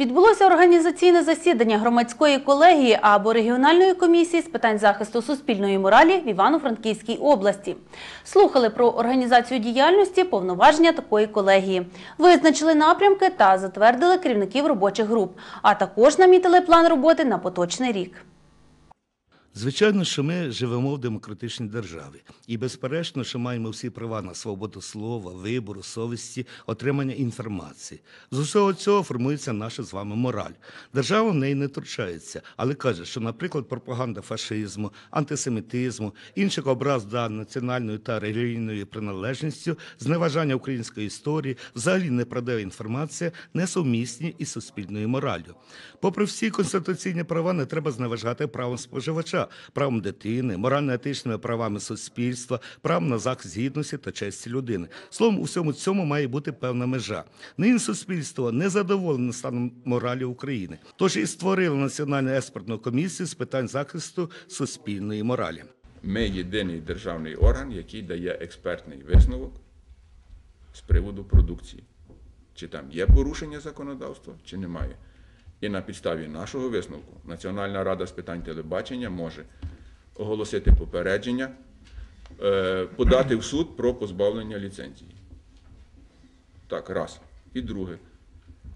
Відбулося організаційне засідання громадської колегії або регіональної комісії з питань захисту суспільної моралі в Івано-Франківській області. Слухали про організацію діяльності, повноваження такої колегії, визначили напрямки та затвердили керівників робочих груп, а також намітили план роботи на поточний рік. Звичайно, що ми живемо в демократичній державі, і безперечно, що маємо всі права на свободу слова, вибору, совісті, отримання інформації. З усього цього формується наша з вами мораль. Держава в неї не втручається, але каже, що, наприклад, пропаганда фашизму, антисемітизму, інших образ за національною та релігійною приналежністю, зневажання української історії, взагалі неправдива інформація несумісні із суспільною мораллю. Попри всі конституційні права, не треба зневажати правом споживача, правом дитини, морально-етичними правами суспільства, правом на захист гідності та честі людини. Словом, у всьому цьому має бути певна межа. Нині суспільство не задоволене станом моралі України. Тож і створили Національну експертну комісію з питань захисту суспільної моралі. Ми єдиний державний орган, який дає експертний висновок з приводу продукції. Чи там є порушення законодавства, чи немає. І на підставі нашого висновку Національна рада з питань телебачення може оголосити попередження, е, подати в суд про позбавлення ліцензії. Так, раз. І друге.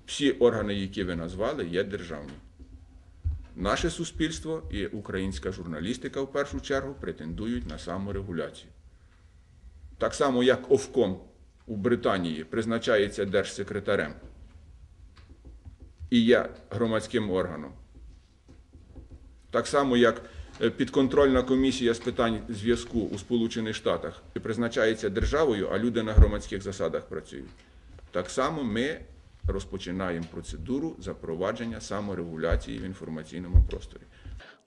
Всі органи, які ви назвали, є державні. Наше суспільство і українська журналістика в першу чергу претендують на саморегуляцію. Так само, як Овком у Британії призначається держсекретарем і є громадським органом. Так само, як е, підконтрольна комісія з питань зв'язку у Сполучених Штатах призначається державою, а люди на громадських засадах працюють. Так само ми розпочинаємо процедуру запровадження саморегуляції в інформаційному просторі.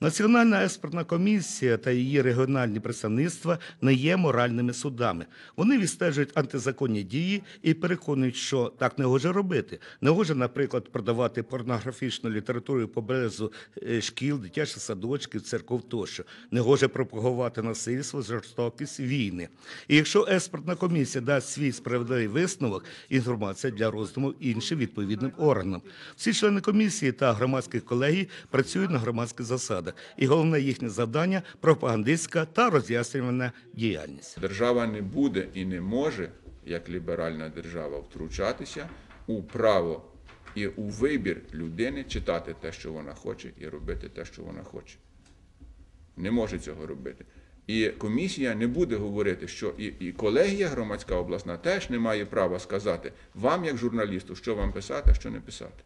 Національна експертна комісія та її регіональні представництва не є моральними судами. Вони відстежують антизаконні дії і переконують, що так не гоже робити. Не гоже, наприклад, продавати порнографічну літературу поблизу е, шкіл, дитячих садочків, церков тощо. Не гоже пропагувати насильство, жорстокість, війни. І якщо експертна комісія дасть свій справедливий висновок, інформація для роздуму іншим відповідним органам. Всі члени комісії та громадських колегій працюють на громадських засадах, і головне їхнє завдання пропагандистська та роз'яснювальна діяльність. Держава не буде і не може, як ліберальна держава, втручатися у право і у вибір людини читати те, що вона хоче, і робити те, що вона хоче. Не може цього робити. І комісія не буде говорити, що і, і колегія громадська обласна теж не має права сказати вам, як журналісту, що вам писати, а що не писати.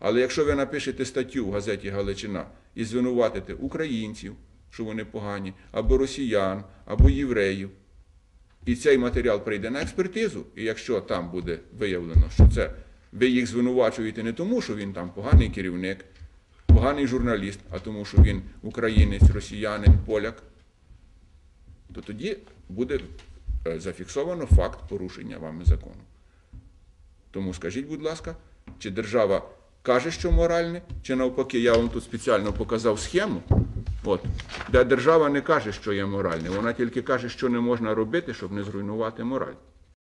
Але якщо ви напишете статтю в газеті Галичина і звинуватите українців, що вони погані, або росіян, або євреїв, і цей матеріал прийде на експертизу, і якщо там буде виявлено, що це ви їх звинувачуєте не тому, що він там поганий керівник, поганий журналіст, а тому, що він українець, росіянин, поляк, то тоді буде е, зафіксовано факт порушення вами закону. Тому скажіть, будь ласка, чи держава каже, що моральне, чи навпаки, я вам тут спеціально показав схему, от, де держава не каже, що є моральне, вона тільки каже, що не можна робити, щоб не зруйнувати мораль.